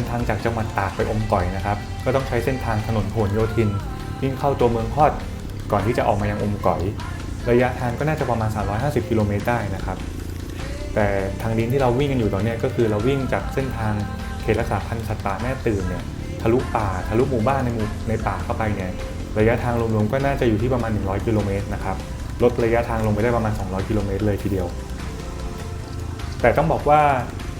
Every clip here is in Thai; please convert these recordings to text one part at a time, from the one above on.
ดินทางจากจังหวัดตากไปอมก่อยนะครับ ก็ต้องใช้เส้นทางถนนพหลโยธินวิ่งเข้าตัวเมืองฮอดก่อนที่จะออกมายังอมก่อย ระยะทางก็น่าจะประมาณ 350 กิโลเมตรได้นะครับ แต่ทางดินที่เราวิ่งกันอยู่ตอนนี้ก็คือเราวิ่งจากเส้นทางเขตรักษาพันธุ์สัตว์ป่าแม่ตื่นเนี่ยทะลุป่าทะลุหมู่บ้านในหมู่ในป่าเข้าไปเนี่ยระยะทางรวมๆก็น่าจะอยู่ที่ประมาณ 100 กิโลเมตรนะครับลดระยะทางลงไปได้ประมาณ 200 กิโลเมตรเลยทีเดียว แต่ต้องบอกว่า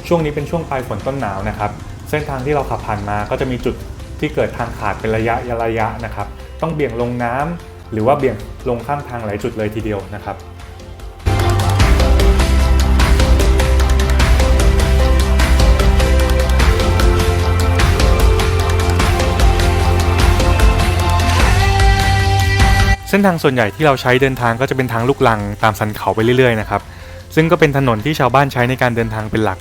ช่วงนี้เป็นช่วงปลายฝนต้นหนาวนะครับ เส้นทางที่เราขับผ่านมาก็จะมีจุดที่เกิดทางขาดเป็นระยะระยะนะครับ ต้องเบี่ยงลงน้ำหรือว่าเบี่ยงลงข้างทางหลายจุดเลยทีเดียวนะครับเส้นทางส่วนใหญ่ที่เราใช้เดินทางก็จะเป็นทางลูกลังตามสันเขาไปเรื่อยๆนะครับ ซึ่งก็เป็นถนนที่ชาวบ้านใช้ในการเดินทางเป็นหลัก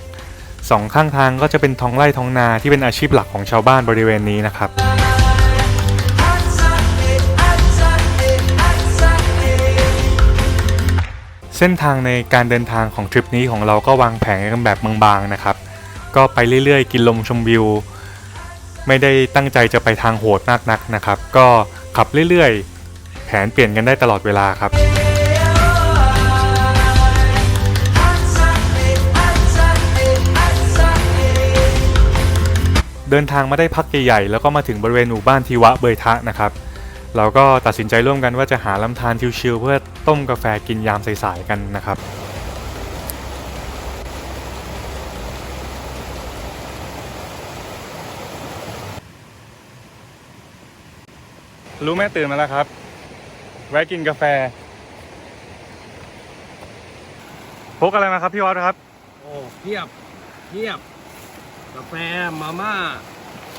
สองข้างทางก็จะเป็นท้องไร่ท้องนาที่เป็นอาชีพหลักของชาวบ้านบริเวณนี้นะครับ เส้นทางในการเดินทางของทริปนี้ของเราก็วางแผนกันแบบบางๆนะครับ ก็ไปเรื่อยๆ กินลมชมวิว ไม่ได้ตั้งใจจะไปทางโหดมากนักนะครับ ก็ขับเรื่อยๆ แผนเปลี่ยนกันได้ตลอดเวลาครับ เดินทางมาได้พักใหญ่ๆแล้วก็มาถึงบริเวณหมู่บ้านทีวะเบยทะนะครับ เราก็ตัดสินใจร่วมกันว่าจะหาลำธารชิลๆเพื่อต้มกาแฟกินยามสายๆกันนะครับรู้แม่ตื่นมาแล้วครับ แวะกินกาแฟพกอะไรมาครับพี่วัดครับ โอ้เพียบเพียบ กาแฟมาม่า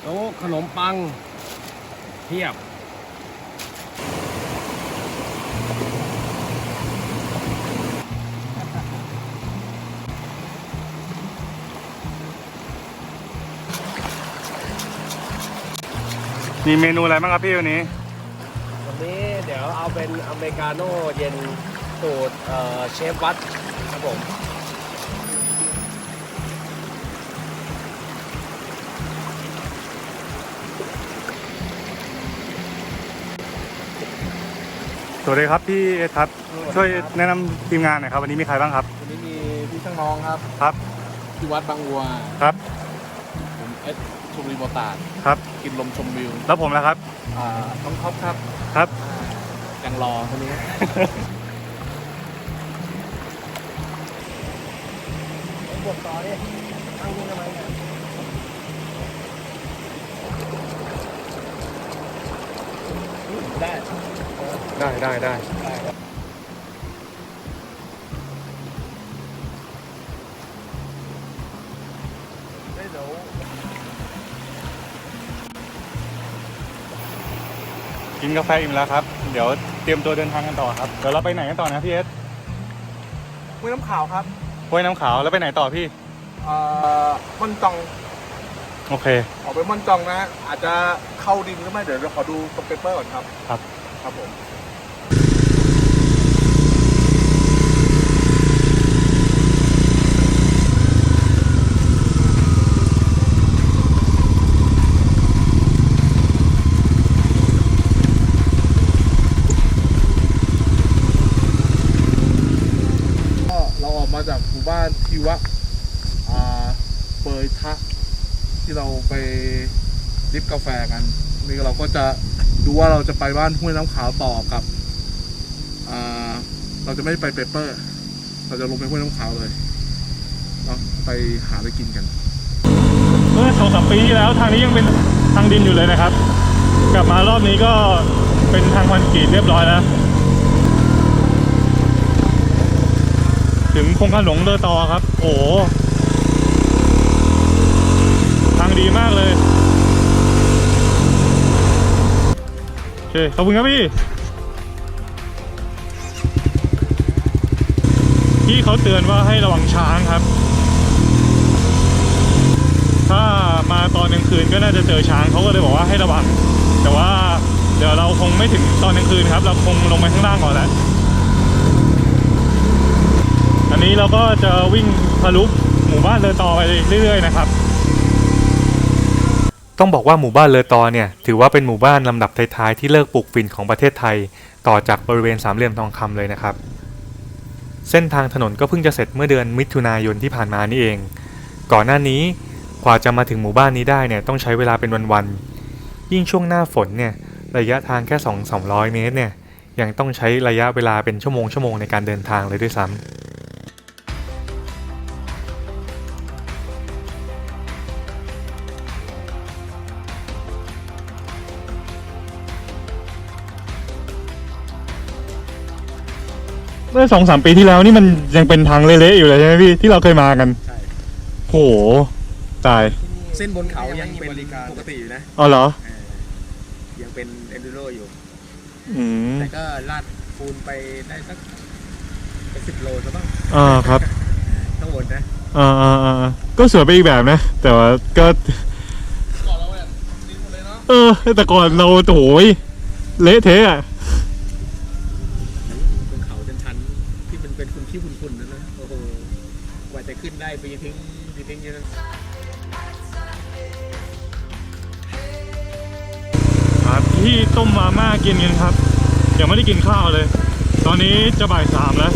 โต๊ะขนมปังเพียบมีเมนูอะไรบ้างครับพี่วันนี้ วันนี้เดี๋ยวเอาเป็นอเมริกาโน่เย็นสูตรเอ่อเชฟวัดครับผม สวัสดีครับพี่เอสครับช่วยแนะนำทีมงานหน่อยครับวันนี้มีใครบ้างครับวันนี้มีพี่ช่างน้องครับครับที่วัดบางวัวครับผมเอสชมรีโมตาดครับ กินลมชมวิวแล้วผมล่ะครับ อ่าน้องท็อปครับครับ อ่ายังรอคนนี้บทต่อดิตั้งนี่ทำไมเนี่ยได้ ได้ได้ได้ได้เดี๋ยวกินกาแฟอิ่มแล้วครับ เดี๋ยวเตรียมตัวเดินทางกันต่อครับ เดี๋ยวเราไปไหนกันต่อนะพี่เอสห้วยน้ำขาวครับห้วยน้ำขาวแล้วไปไหนต่อพี่อ่าม่อนจอง โอเค ออกไปม่อนจองนะ อาจจะเข้าดินก็ไม่ เดี๋ยวเราขอดูตรงเปเปอร์ก่อนครับ ครับ ครับผม ก็เราออกมาจากหมู่บ้านทีวะอ่าเปยทะ ที่เรา ไปดริฟกาแฟกันนี่เราก็จะดูว่าเราจะไปบ้านห้วยน้ำขาวต่อกับเราจะไม่ไปเปเปอร์ เราจะลงไปห้วยน้ำขาวเลยเนาะไปหาอะไรกินกัน เมื่อสองสามปีที่แล้วทางนี้ยังเป็นทางดินอยู่เลยนะครับ กลับมารอบนี้ก็เป็นทางคอนกรีตเรียบร้อยแล้ว ถึงโครงการหลงเรือต่อครับ โอ้ งดีมากเลยโอเคขอบคุณครับพี่พี่เขาเตือนว่าให้ระวังช้างครับ ถ้ามาตอนกลางคืนก็น่าจะเจอช้างเขาก็เลยบอกว่าให้ระวัง แต่ว่าเดี๋ยวเราคงไม่ถึงตอนกลางคืนครับ เราคงลงไปข้างล่างก่อนแล้วอันนี้เราก็จะวิ่งทะลุหมู่บ้านเลอตอไปเรื่อยๆนะครับ ต้องบอกว่าหมู่บ้านเลอตอเนี่ยถือว่าเป็นหมู่บ้านลำดับท้ายๆที่เลิกปลูกฝิ่นของประเทศไทย ต่อจากบริเวณสามเหลี่ยมทองคำเลยนะครับ เส้นทางถนนก็เพิ่งจะเสร็จเมื่อเดือนมิถุนายนที่ผ่านมานี่เอง ก่อนหน้านี้กว่าจะมาถึงหมู่บ้านนี้ได้เนี่ยต้องใช้เวลาเป็นวันๆยิ่งช่วงหน้าฝนเนี่ยระยะทางแค่2 300 เมตรเนี่ยยังต้องใช้ระยะเวลาเป็นชั่วโมงชั่วโมงในการเดินทางเลยด้วยซ้ำ เมื่อสองสามปีที่แล้วนี่มันยังเป็นทางเละๆอยู่เลยใช่ไหมพี่ที่เราเคยมากันใช่โหตายเส้นบนเขายังเป็นปกติอยู่นะอ๋อเหรอเออยังเป็นเอนดูโรอยู่อืมแต่ก็ลาดปูนไปได้สักเป็นสิบโลซะบ้างอ่าครับทั้งหมดนะอ่าอ่าอ่าก็สวยไปอีกแบบนะ แต่ว่าก็ก่อนเราเนี่ยดินหมดเลยเนาะเออแต่ก่อนเราโถยเละเทะอะ ที่ต้มมาม่ากินกันครับ ยังไม่ได้กินข้าวเลย ตอนนี้จะบ่ายสามแล้ว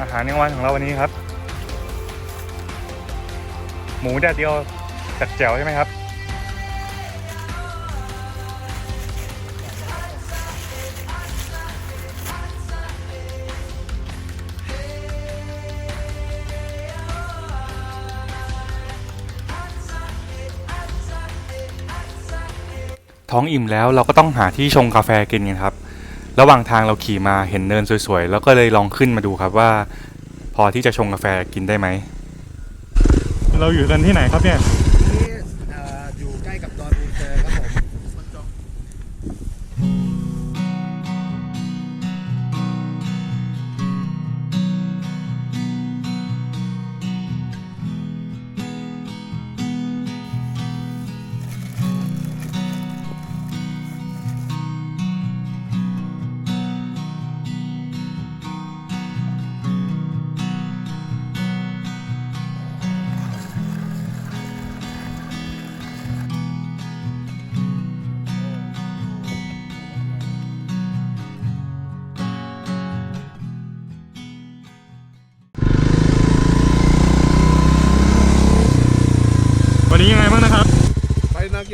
อาหารกลางวันของเราวันนี้ครับ หมูแดดเดียวจัดแจ๋วใช่ไหมครับ ท้องอิ่มแล้วเราก็ต้องหาที่ชงกาแฟกินกันครับ ระหว่างทางเราขี่มาเห็นเนินสวยๆ แล้วก็เลยลองขึ้นมาดูครับว่า พอที่จะชงกาแฟกินได้ไหม เราอยู่กันที่ไหนครับเนี่ย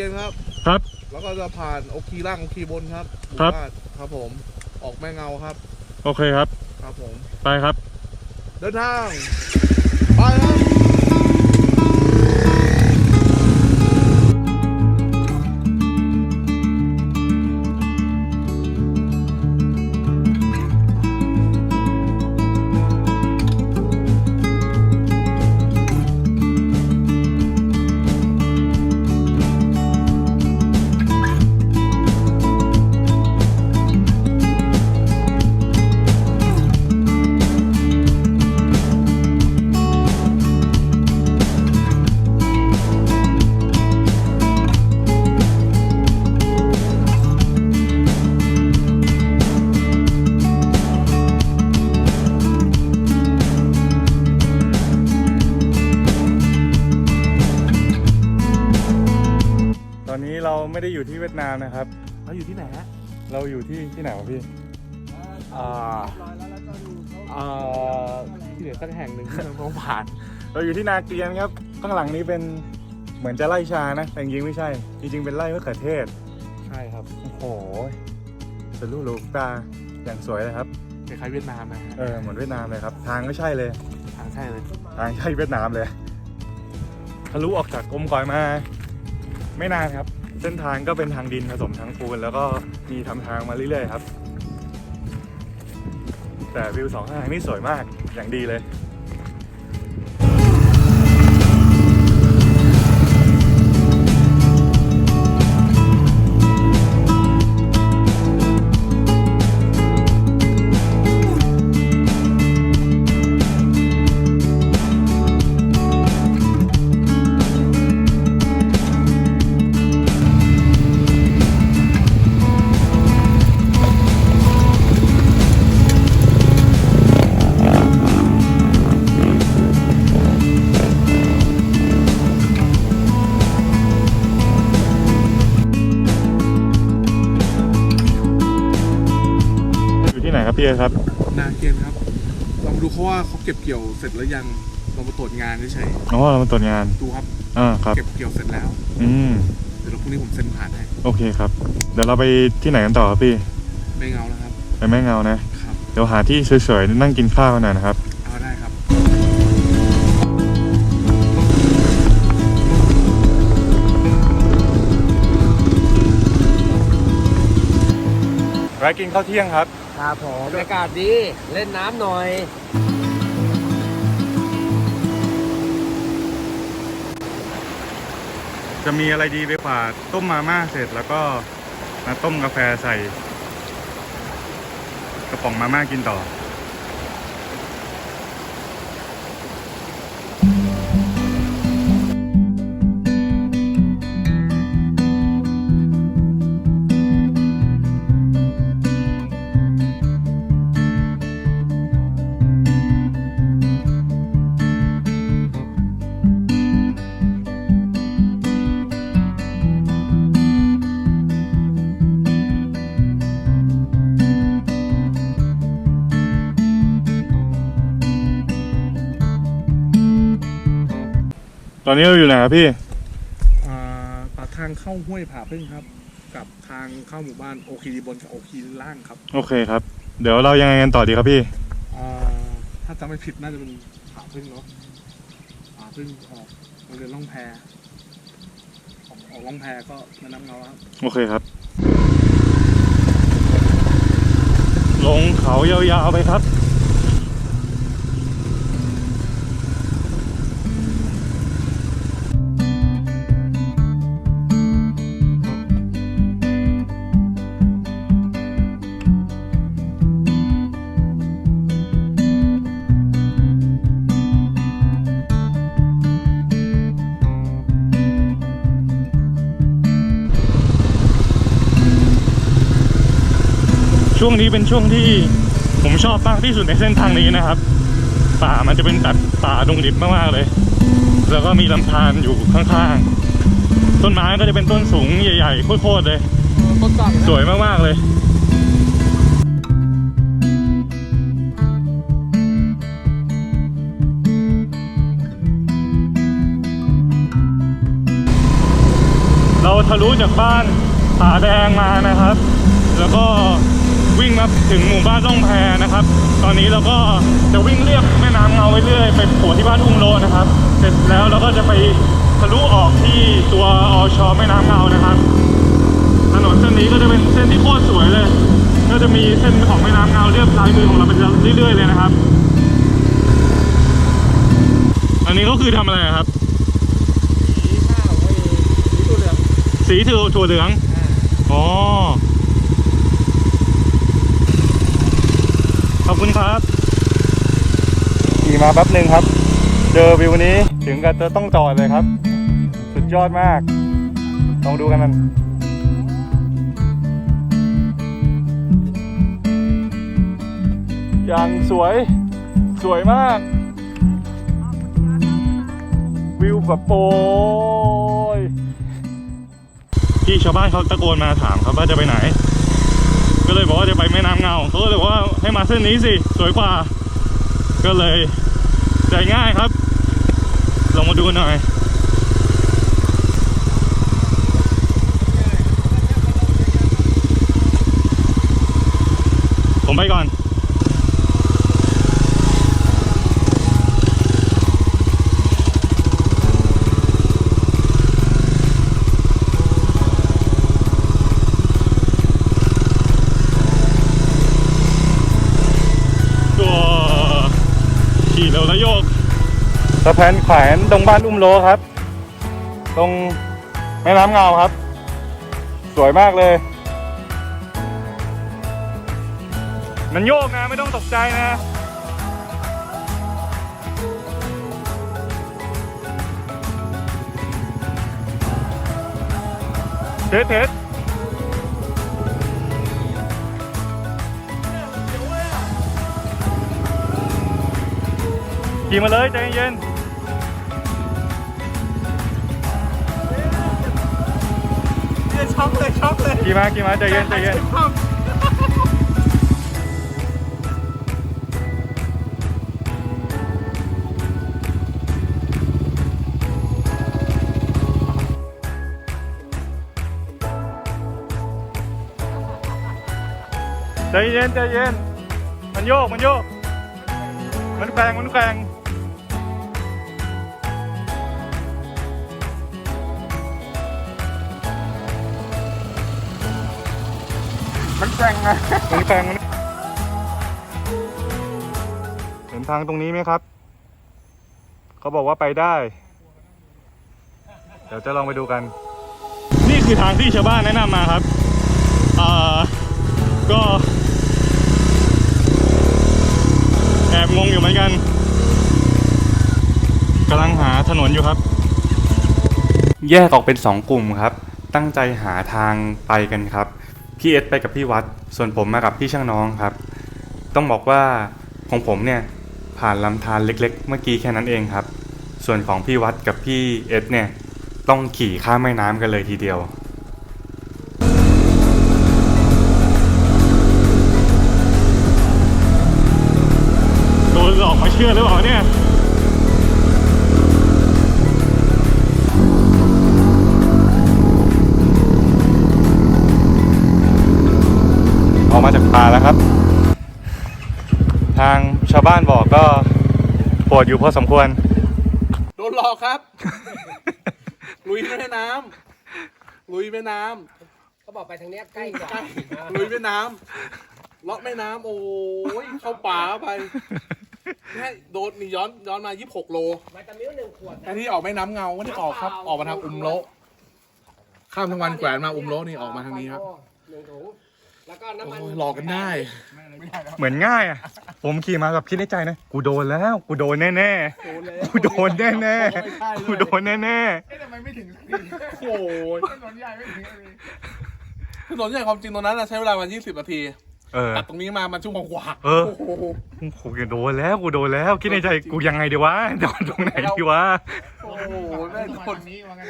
ยนครับ ครับ แล้วก็จะผ่านโอคีล่างโอคีบนครับหมู่ครับบ้านครับผม ออกแม่เงาครับ โอเคครับ ครับผม ไปครับ เดินทางามนะครับ เราอยู่ที่ไหนฮะเราอยู่ที่ที่ไหนวะพี่ อ่า อ่าที่เหลือสักแห่งหนึ่งที่เราต้องผ่าน เราอยู่ที่นาเกลียนครับ ข้างหลังนี้เป็นเหมือนจะไล่ชานะ แต่จริงๆไม่ใช่ จริงๆเป็นไร่มะเขือเทศ ใช่ครับ โอ้โหเป็นลูกลูกตาอย่างสวยเลยครับ คล้ายๆเวียดนามนะฮะเออเหมือนเวียดนามเลยครับ ทางก็ใช่เลย ทางใช่เลยทางใช่เวียดนามเลย ทะลุออกจากกรมก่อยมา ไม่นานครับ เส้นทางก็เป็นทางดินผสมทางปูน แล้วก็มีทำทางมาเรื่อยๆครับ แต่วิวสองข้างทางนี่สวยมากอย่างดีเลย เขาว่าเขาเก็บเกี่ยวเสร็จแล้วยังเรามาตรวจงานเฉยอ๋อเรามาตรวจงานๆดูครับอ่าครับ เก็บเกี่ยวเสร็จแล้ว อืมเดี๋ยวเราพรุ่งนี้ผมเซ็นผ่านให้โอเคครับ เดี๋ยวเราไปที่ไหนกันต่อครับพี่ไม่เงาแล้วครับไปแม่เงานะครับเดี๋ยวหาที่สวยๆนั่งกินข้าวกันหน่อยนะครับเอาได้ครับแวะกินข้าวเที่ยงครับครับผมบรรยากาศดีเล่นน้ำหน่อย จะมีอะไรดีไปกว่าต้มมาม่าเสร็จแล้วก็มาต้มกาแฟใส่ กระป๋องมาม่ากินต่อ ตอนนี้เราอยู่ไหนครับพี่ อ่าปากทางเข้าห้วยผาพึ่งครับ กับทางเข้าหมู่บ้านโอคีบนกับโอคีล่างครับโอเคครับ เดี๋ยวเรายังไงกันต่อดีครับพี่ อ่าถ้าจำไม่ผิดน่าจะเป็นผาพึ่งเนาะผาพึ่งออกโรงเรียนล่องแพออกออกล่องแพก็แม่น้ำเงาครับ โอเคครับ ลงเขายาวๆไปครับ ช่วงนี้เป็นช่วงที่ผมชอบมากที่สุดในเส้นทางนี้นะครับ ป่ามันจะเป็นแบบป่าดงดิบมากๆเลย แล้วก็มีลำธารอยู่ข้างๆ ต้นไม้ก็จะเป็นต้นสูงใหญ่ๆโคตรๆเลยต้นกลางสวยมากๆเลยเราทะลุจากบ้านผาแดงมานะครับ แล้วก็ วิ่งมาถึงหมู่บ้านล่องแพนะครับ ตอนนี้เราก็จะวิ่งเรียบแม่น้ำเงาไปเรื่อยไปโผล่ที่บ้านอุ้มโลนะครับ เสร็จแล้วเราก็จะไปทะลุออกที่ตัวอชแม่น้ำเงานะครับ ถนนเส้นนี้ก็จะเป็นเส้นที่โคตรสวยเลย ก็จะมีเส้นของแม่น้ำเงาเรียบลายมือของเราไปเรื่อยๆเลยนะครับ อันนี้ก็คือทำอะไรอะครับ สีข้าวไอ้สีตัวเหลืองสีถั่วถั่วเหลืองอ๋อ อบคุณครับขี่มาแป๊บหนึ่งครับ เจอวิวนี้ถึงกับจะต้องจอดเลยครับ สุดยอดมาก ลองดูกันมันอย่างสวยสวยมาก วิวแบบโปรยที่ชาวบ้านเขาตะโกนมาถามครับว่าจะไปไหน ก็เลยบอกว่าจะไปแม่น้ำเงาเขาก็เลยบอกว่าให้มาเส้นนี้สิสวยกว่า ก็เลยใจง่ายครับ ลองมาดูหน่อย ผมไปก่อน สะพานแขวนตรงบ้านอุ้มโลครับ ตรงแม่น้ำเงาครับ สวยมากเลย มันโยกนะไม่ต้องตกใจนะเทสเทสขี่มาเลยใจเย็น ช็อกเลยช็อกเลยขี่มาขี่มาใจเย็นใจเย็นใจเย็นใจเย็น มันโยก มันโยก มันแกว่งมันแกว่ง แกร่งนะมันแกว่งมันเห็นทางตรงนี้ไหมครับ เขาบอกว่าไปได้ เดี๋ยวจะลองไปดูกัน นี่คือทางที่ชาวบ้านแนะนำมาครับอ่าก็แอบงงอยู่เหมือนกันกำลังหาถนนอยู่ครับ แยกออกเป็นสองกลุ่มครับ ตั้งใจหาทางไปกันครับ พี่เอสไปกับพี่วัด ส่วนผมมากับพี่ช่างน้องครับ ต้องบอกว่าของผมเนี่ยผ่านลำธารเล็ก ๆ เมื่อกี้แค่นั้นเองครับ ส่วนของพี่วัดกับพี่เอสเนี่ยต้องขี่ข้ามแม่น้ำกันเลยทีเดียวโดนหลอกมาเชื่อหรือเปล่าเนี่ย ปวดอยู่พอสมควร โดนหลอกครับ ลุยแม่น้ำลุยแม่น้ำเขาบอกไปทางเนี้ยใกล้กว่าใช่ลุยแม่น้ำเลาะแม่น้ำโอ้ยเข้าป่าไปแค่โดนนี่ย้อนย้อนมา 26 โลไวตามิลหนึ่งขวดแค่ที่ออกแม่น้ำเงาไม่ได้ออกครับ ออกมาทางอุมโละข้ามทั้งวันแขวนมาอุมโละนี่ออกมาทางนี้ครับ หนึ่งถุง แล้วก็น้ำมันโอ้ยหลอกกันได้ เหมือนง่ายอะ ผมขี่มาแบบคิดในใจนะ กูโดนแล้ว กูโดนแน่ๆกูโดนแน่ๆ กูโดนแน่โอ้ยถนนใหญ่ไม่ถึงถนนใหญ่ความจริงตรงนั้นนะใช้เวลาวัน20นาทีๆ เออ ตัดตรงนี้มามันชั่วโมงกว่าเออ โอ้โหกูโดนแล้ว กูโดนแล้ว คิดในใจ กูยังไงดีวะโดนตรงไหนดีวะ โอ้โหแม่งคนนี้ว่าไง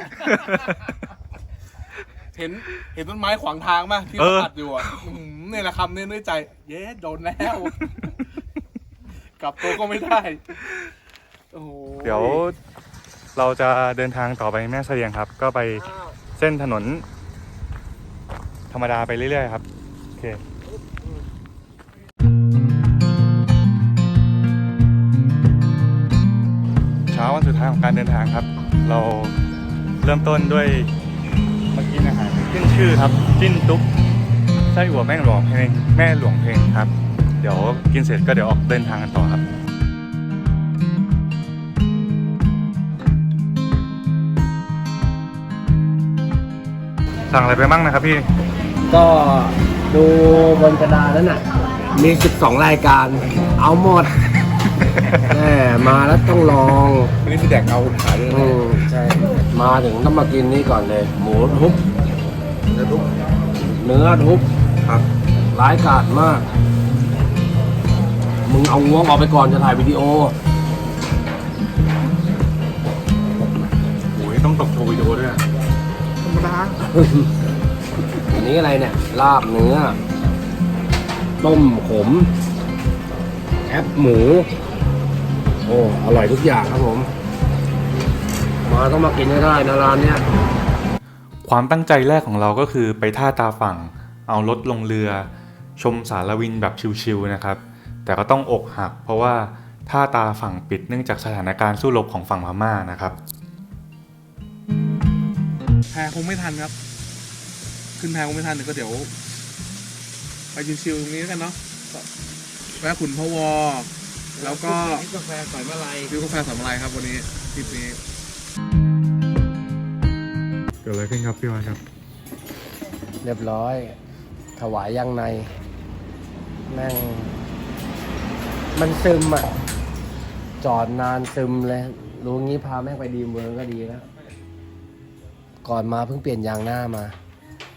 เห็นเห็นต้นไม้ขวางทางป่ะที่เอเขาอตัดอยู่อะอื้อหือเนี่ยแหละคำเนี่ยในใจ เย้โดนแล้ว กลับตัวก็ไม่ได้ โอ้โหเดี๋ยวเราจะเดินทางต่อไปแม่เสลียงครับ ก็ไปเส้นถนน ธรรมดาไปเรื่อยๆครับโอเคเช้าวันสุดท้ายของการเดินทางครับ เราเริ่มต้นด้วย ขึ้นชื่อครับจิ้นตุ๊กไส้อั่วแม่หลวงเพลงแม่หลวงเพลงครับ เดี๋ยวกินเสร็จก็เดี๋ยวออกเดินทางกันต่อครับสั่งอะไรไปบ้างนะครับพี่ ก็ดูบนกระดานนั้นน่ะ มี 12 รายการ เอาหมด แหมมาแล้วต้องลองวันนี้มีแดกเอาผมขายด้วยอืมใช่ มาถึงต้องมากินนี่ก่อนเลย หมูทุบ เนื้อทุกเนื้อทุบครับร้ายกาจมาก มึงเอางวงออกไปก่อนจะถ่ายวิดีโอโอ้ยต้องตกโชว์วิดีโอด้วยอะธรรมดาอันนี้อะไรเนี่ย ลาบเนื้อ ต้มขมแคบหมู โอ้ อร่อยทุกอย่างครับผม มาต้องมากินให้ได้นะร้านเนี้ย ความตั้งใจแรกของเราก็คือไปท่าตาฝั่ง เอารถลงเรือ ชมสารวินแบบชิวๆนะครับ แต่ก็ต้องอกหัก เพราะว่าท่าตาฝั่งปิดเนื่องจากสถานการณ์สู้รบของฝั่งพม่านะครับแพรคงไม่ทันครับ ขึ้นแพรคงไม่ทันเดี๋ยวก็เดี๋ยว ไปชิวๆตรงนี้แล้วกันเนาะก็แวะขุนพะวอ แล้วก็กาแฟสอยมาลัยดิวกาแฟสำอะไรครับวันนี้ทริปนี้เกิ ดอะไรขึ้นครับพี่วันครับ เรียบร้อย ถวายยังในแม่งมันซึมอะ จอดนานซึมเลย รู้งี้พาแม่งไปดีเมืองก็ดีแล้ว ก่อนมาเพิ่งเปลี่ยนยางหน้ามา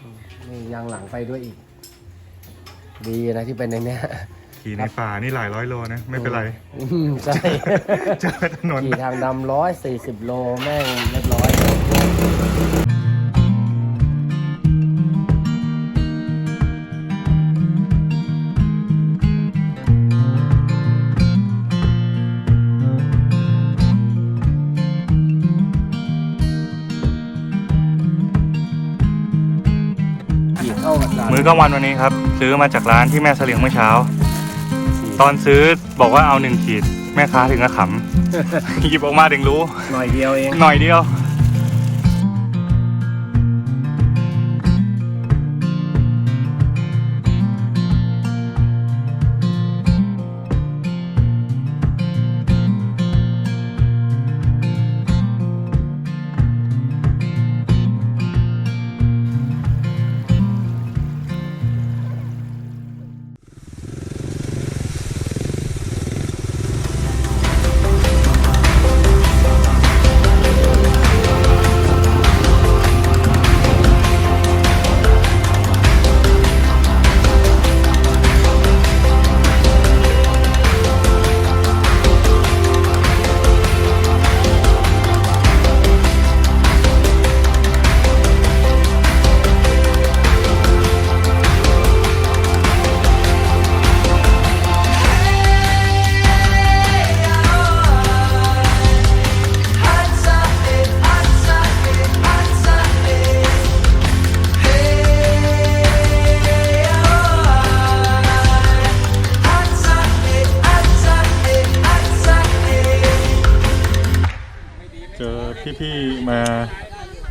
อืมนี่ยางหลังไปด้วยอีก ดีนะที่เป็นในเนี้ยขี่ในป่านี่หลายร้อยโลนะ ไม่เป็นไร อืมใช่ เจอถนน ขี่ทางดำร้อยสี่สิบโลแม่งเรี ยบร้อยขี่เข้ากับร้านมื้อกลางวันวันนี้ครับ ซื้อมาจากร้านที่แม่เสลียงเมื่อเช้า ตอนซื้อบอกว่าเอาหนึ่งขีด แม่ค้าถึงกับขำ หยิบออกมาถึงรู้ หน่อยเดียวเอง หน่อยเดียว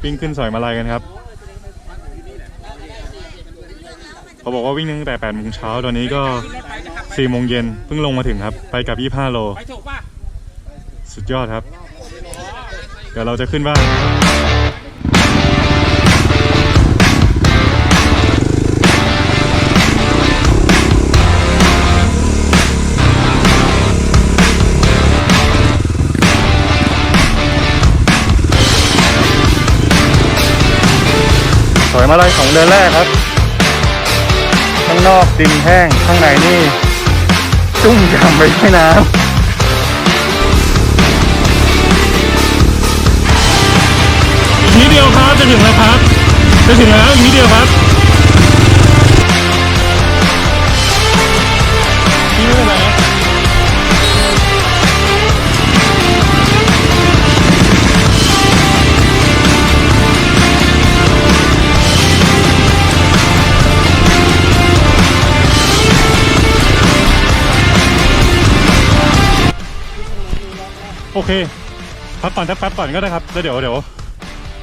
วิ่งขึ้นสอยมาลายกันครับเขาบอกว่าวิ่งตั้งแต่8โมงเช้าตอนนี้ก็4โมงเย็นเพิ่งลงมาถึงครับ ไปกับ 25 โล สุดยอดครับ เดี๋ยวเราจะขึ้นบ้าน สอยมาลายของเดือนแรกครับ ข้างนอกดินแห้ง ข้างในนี่จุ่มยำไปด้วยน้ำอีกนิดเดียวครับจะถึงแล้วครับจะถึงแล้วอีกนิดเดียวครับ โอเคพักก่อนสักแป๊บก่อนก็ได้ครับแล้วเดี๋ยวเดี๋ยว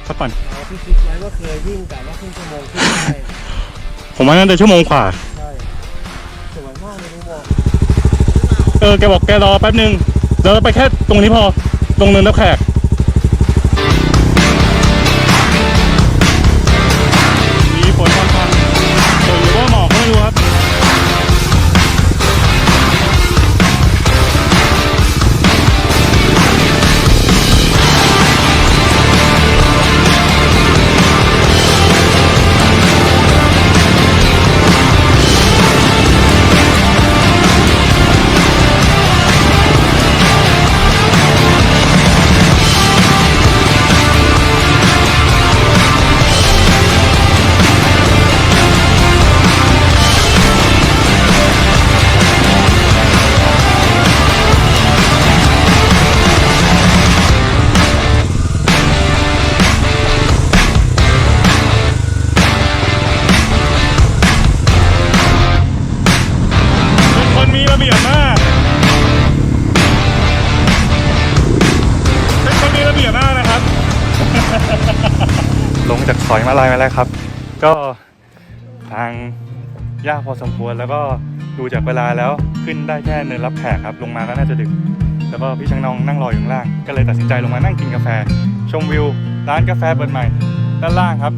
พักก่อนพี่คิดไว้ว่าเคยวิ่งแต่ว่าครึ่งชั่วโมงขึ้นได้ผมว่าน่าจะชั่วโมงกว่าใช่สวยมากเลยนุบอกเออแกบอกแกรอแป๊บนึงเดี๋ยวเราไปแค่ตรงนี้พอตรงเนินนับแขก อยมาลายมาแล้วครับ ก็ทางยากพอสมควรแล้วก็ดูจากเวลาแล้วขึ้นได้แค่เนินรับแขกครับ ลงมาก็น่าจะดึก แล้วก็พี่ช่างน้องนั่งรออยู่ข้างล่าง ก็เลยตัดสินใจลงมานั่งกินกาแฟ ชมวิว ร้านกาแฟเปิดใหม่ ด้านล่างครับ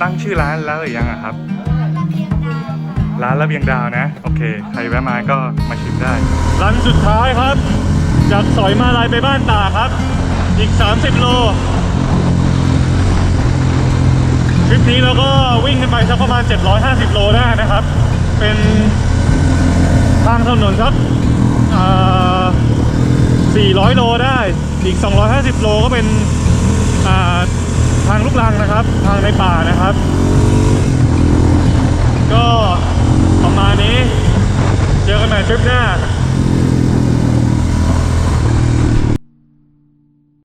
ตั้งชื่อร้านแล้วหรือยังอะครับ ร้านระเบียงดาวนะ โอเค ใครแวะมาก็มาชิมได้ ร้านสุดท้ายครับ จากสอยมาลายไปบ้านตาครับ อีก 30 โล ทริปนี้เราก็วิ่งกันไปสักประมาณ 750 โลได้นะครับ เป็นทางถนนสัก400 โลได้ อีก 250 โลก็เป็นทางลูกลังนะครับ ทางในป่านะครับ ก็ประมาณนี้ เจอกันใหม่ทริปหน้า